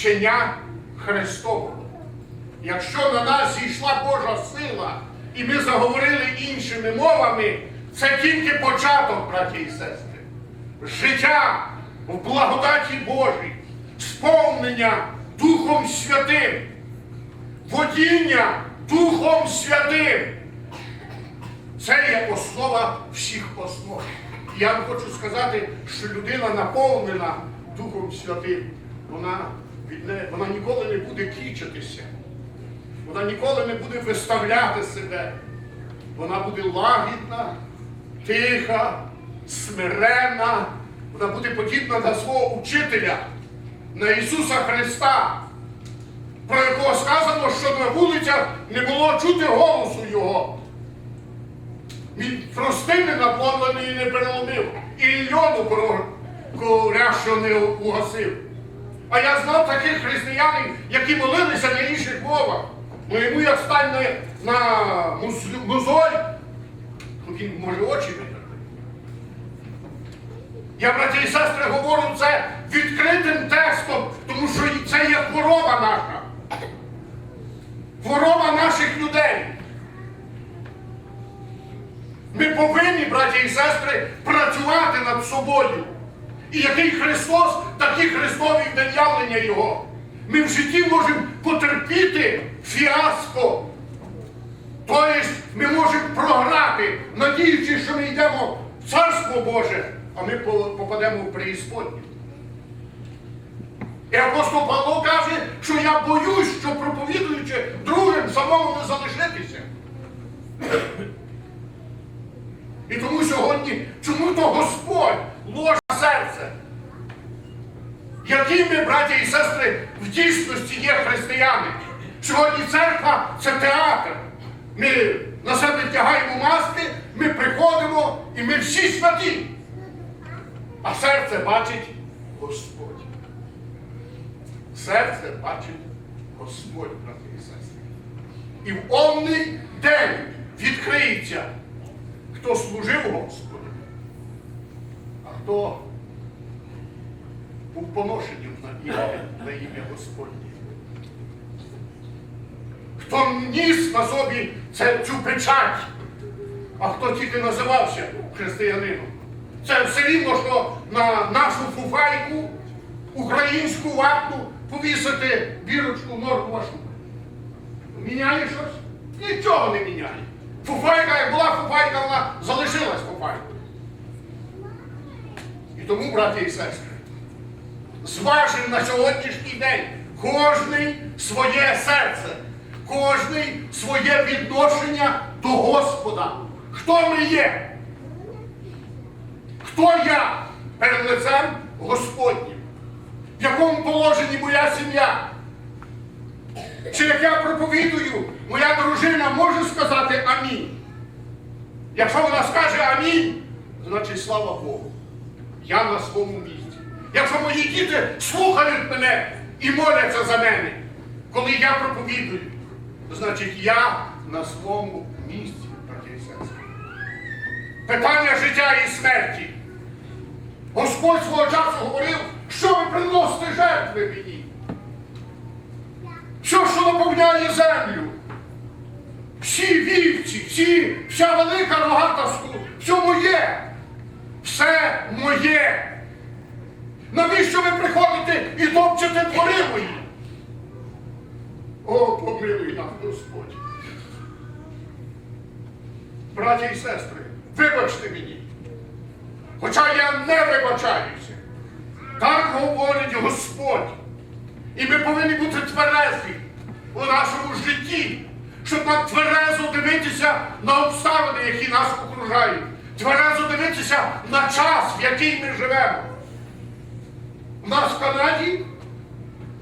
вчення Христового. Якщо на нас зійшла Божа сила, і ми заговорили іншими мовами, це тільки початок, браті і сестри. Життя в благодаті Божій, сповнення Духом Святим, водіння Духом Святим. Це є основа всіх основ. І я вам хочу сказати, що людина наповнена Духом Святим, вона, від не, вона ніколи не буде кічитися. Вона ніколи не буде виставляти себе. Вона буде лагідна, тиха, смиренна. Вона буде подібна на свого учителя, на Ісуса Христа, про якого сказано, що на вулицях не було чути голосу Його. Він простини надломлений і не переломив, і льоду корящо не угасив. А я знав таких християнин, які молилися на інших мовах. Ну йому як стане на муз- мозоль, то він може очі витерти. Я, браті і сестри, говорю це відкритим текстом, тому що це є хвороба наша. Хвороба наших людей. Ми повинні, браті і сестри, працювати над собою. І який Христос, такі Христові виявлення Його. Ми в житті можемо потерпіти фіаско. Тобто ми можемо програти, надіючись, що ми йдемо в Царство Боже, а ми попадемо в преісподню. І апостол Павло каже, що я боюсь, що проповідуючи другим самому не залишитися. І тому сьогодні, чому то Господь на серце? Які ми, браті і сестри, в дійсності є християни? Сьогодні церква це театр. Ми на себе втягаємо маски, ми приходимо і ми всі святі. А серце бачить Господь. Серце бачить Господь, брати і сестри. І в онний день відкриється, хто служив Господу, а хто був поношенням на ім'я, на ім'я Господнє. Хто ніс на собі цю печать, а хто тільки називався християнином. Це все рівно, що на нашу фуфайку, українську ватну, повісити бірочку норку вашу. Міняє щось? Нічого не міняє. Фуфайка, як була фуфайка, вона залишилась фуфайкою. І тому, браті і сестри, зважимо на сьогоднішній день кожний своє серце, кожний своє відношення до Господа. Хто ми є? Хто я перед лицем Господнім? В якому положенні моя сім'я? Чи як я проповідую, моя дружина може сказати амінь? Якщо вона скаже амінь, значить слава Богу. Я на своєму місці. Якщо мої діти слухають мене і моляться за мене, коли я проповідую, значить я на своєму місці, браті і сестри. Питання життя і смерті. Господь свого часу говорив, що ви приносите жертви мені. Все, що наповняє землю. Всі вівці, всі, вся велика рогата все моє. Все моє. Навіщо ви приходите і топчете двори мої? О, помилуй нас, Господь. Браті і сестри, вибачте мені. Хоча я не вибачаюся. Так говорить Господь. І ми повинні бути тверезі житті, щоб нам тверезо дивитися на обставини, які нас окружають. Тверезо дивитися на час, в який ми живемо. У нас в Канаді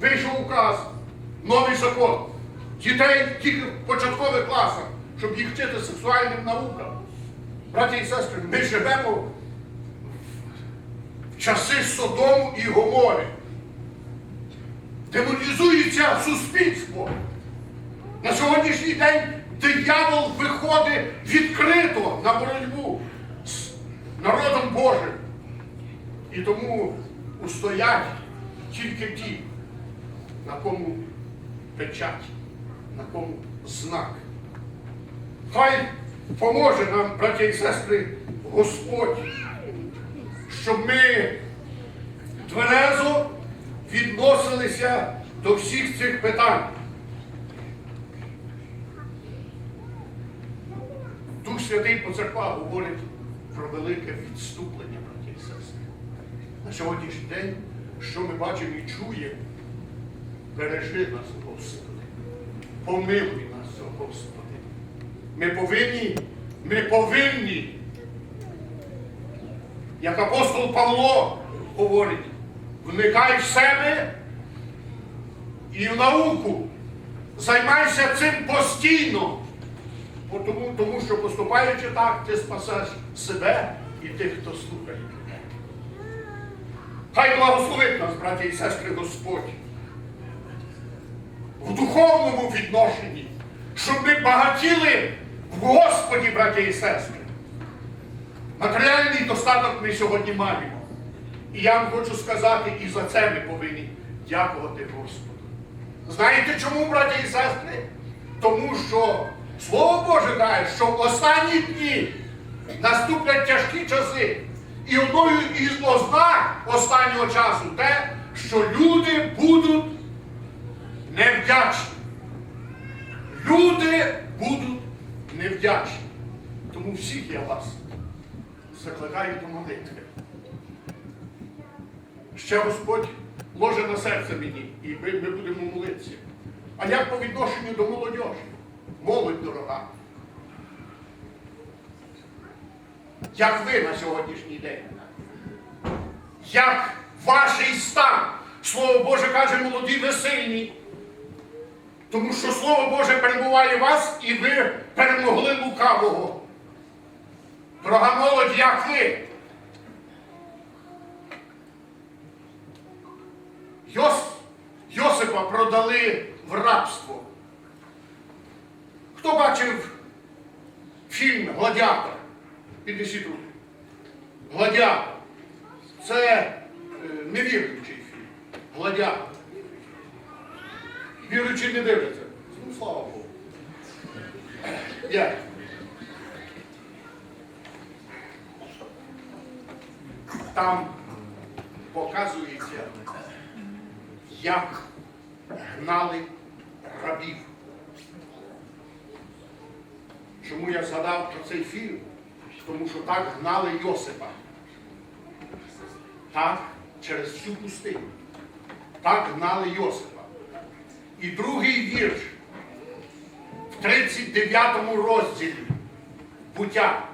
вийшов указ, новий закон. Дітей тільки в початкових класах, щоб їх вчити сексуальним наукам. Браті і сестри, ми живемо в часи Содому і Гомори. Демонізується суспільство. На сьогоднішній день диявол виходить відкрито на боротьбу з народом Божим. І тому устоять тільки ті, на кому печать, на кому знак. Хай поможе нам, браті і сестри, Господь, щоб ми тверезо відносилися до всіх цих питань. Святий по церквах говорить про велике відступлення, браті і сестри. На сьогоднішній день, що ми бачимо і чуємо, бережи нас, Господи, помилуй нас, Господи. Ми повинні, ми повинні, як апостол Павло говорить, вникай в себе і в науку. Займайся цим постійно. Тому, тому що поступаючи так, ти спасеш себе і тих, хто слухає тебе. Хай благословить нас, браті і сестри, Господь. В духовному відношенні, щоб ми багатіли в Господі, браті і сестри. Матеріальний достаток ми сьогодні маємо. І я вам хочу сказати, і за це ми повинні дякувати Господу. Знаєте чому, браті і сестри? Тому що Слово Боже каже, що в останні дні наступлять тяжкі часи. І одною із ознак останнього часу те, що люди будуть невдячні. Люди будуть невдячні. Тому всіх я вас закликаю до молитви. Ще Господь ложе на серце мені, і ми, будемо молитися. А як по відношенню до молодежі? Молодь дорога. Як ви на сьогоднішній день? Як ваш стан? Слово Боже каже, молоді ви сильні. Тому що Слово Боже перебуває в вас і ви перемогли лукавого. Дорога молодь, як ви? Йос, Йосипа продали в рабство. Хто бачив фільм Гладіатор? Піднесіть руки. Гладіатор. Це е, невіруючий фільм. Гладіатор. Віруючі не дивляться. Ну, слава Богу. Я. Там показується, як гнали рабів. Чому я згадав про цей фільм? Тому що так гнали Йосипа. Так, через всю пустиню. Так гнали Йосипа. І другий вірш в 39 розділі буття.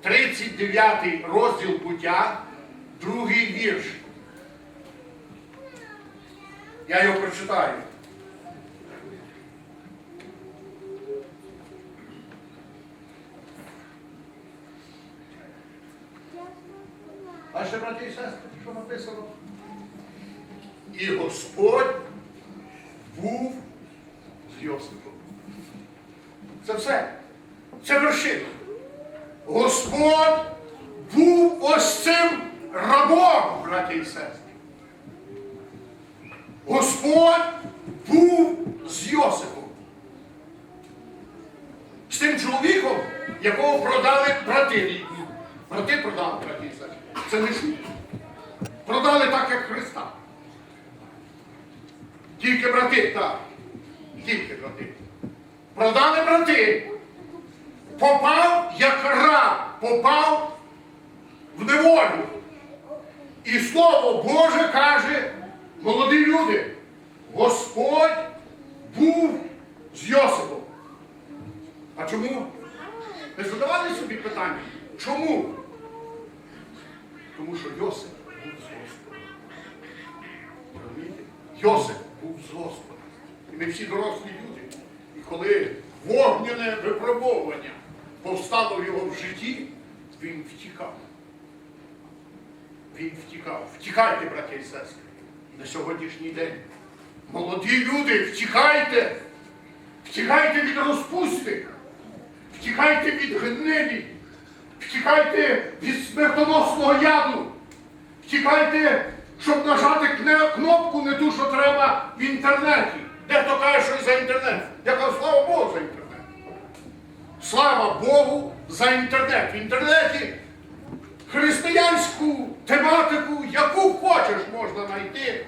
39 розділ буття, другий вірш. Я його прочитаю. А ще, брати і сестри, що написано? І Господь був з Йосипом. Це все. Це вершина. Господь був ось цим рабом, браті і сестри. Господь був з Йосипом. З тим чоловіком, якого продали брати рідні. Брати продали, браті і сестри. Це не шутка. Продали так, як Христа. Тільки брати, так. Тільки брати. Продали брати. Попав як раб, попав в неволю. І слово Боже каже, молоді люди, Господь був з Йосипом. А чому? Ви задавали собі питання? Чому? Тому що Йосип. Розумієте? Йосип був з Господом. І ми всі дорослі люди. І коли вогняне випробовування повстало в його в житті, він втікав. Він втікав. Втікайте, брати і сестри, на сьогоднішній день. Молоді люди, втікайте! Втікайте від розпусти, втікайте від гнилі, втікайте від смертоносного яду, втікайте, щоб нажати кнопку не ту, що треба в інтернеті. Дехто каже, що за інтернет. Я кажу, слава Богу за інтернет. Слава Богу за інтернет. В інтернеті християнську тематику, яку хочеш, можна знайти,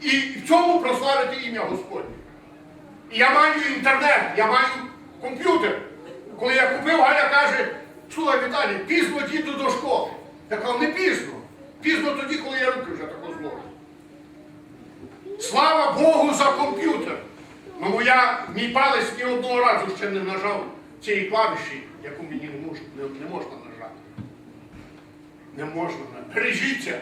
і в цьому прославити ім'я Господнє. Я маю інтернет, я маю комп'ютер. Коли я купив, Галя каже, слухай, Віталій, пізно діду до школи. Я кажу, не пізно. Пізно тоді, коли я руки вже тако зложу. Слава Богу за комп'ютер. Ну я мій палець ні одного разу ще не нажав цієї клавіші, яку мені не, мож- не, не можна нажати. Не можна. Бережіться.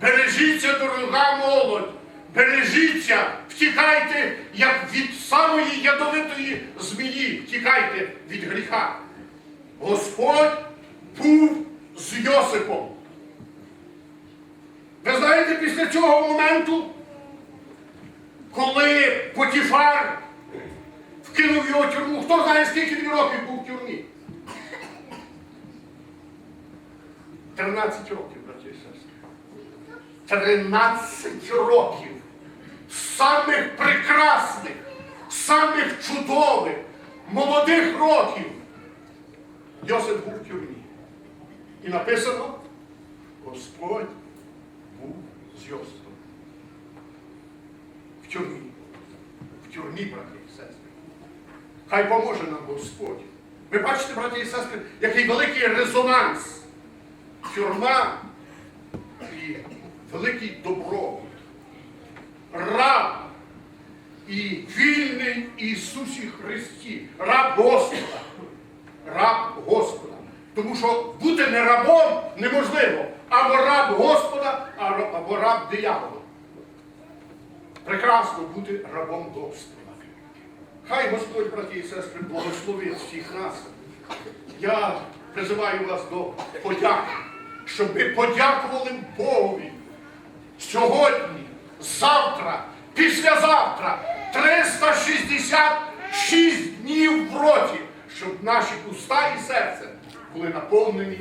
Бережіться, дорога молодь. Бережіться, втікайте, як від самої ядовитої змії, втікайте від гріха. Господь був з Йосипом. Знаєте, після цього моменту, коли Потіфар вкинув його в тюрму, хто знає, скільки він років був в тюрмі? 13 років, браті і сестри. 13 років самих прекрасних, самих чудових, молодих років Йосип був в тюрмі. І написано, Господь був з В тюрмі. В тюрмі, браті і сестри. Хай поможе нам Господь. Ви бачите, браті і сестри, який великий резонанс. Тюрма і великий добробут. Раб і вільний Ісусі Христі. Раб Господа. Раб Господа. Тому що бути не рабом неможливо. Або раб Господа, або раб диявола. Прекрасно бути рабом Господа. Хай Господь, браті і сестри, благословить всіх нас. Я призиваю вас до подяки, щоб ви подякували Богові сьогодні, завтра, післязавтра, 366 днів в році, щоб наші уста і серце були наповнені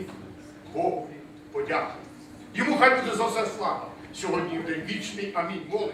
Богові подякою. Йому хай буде за все слава. Сьогодні в день вічний. Амінь. Молимось.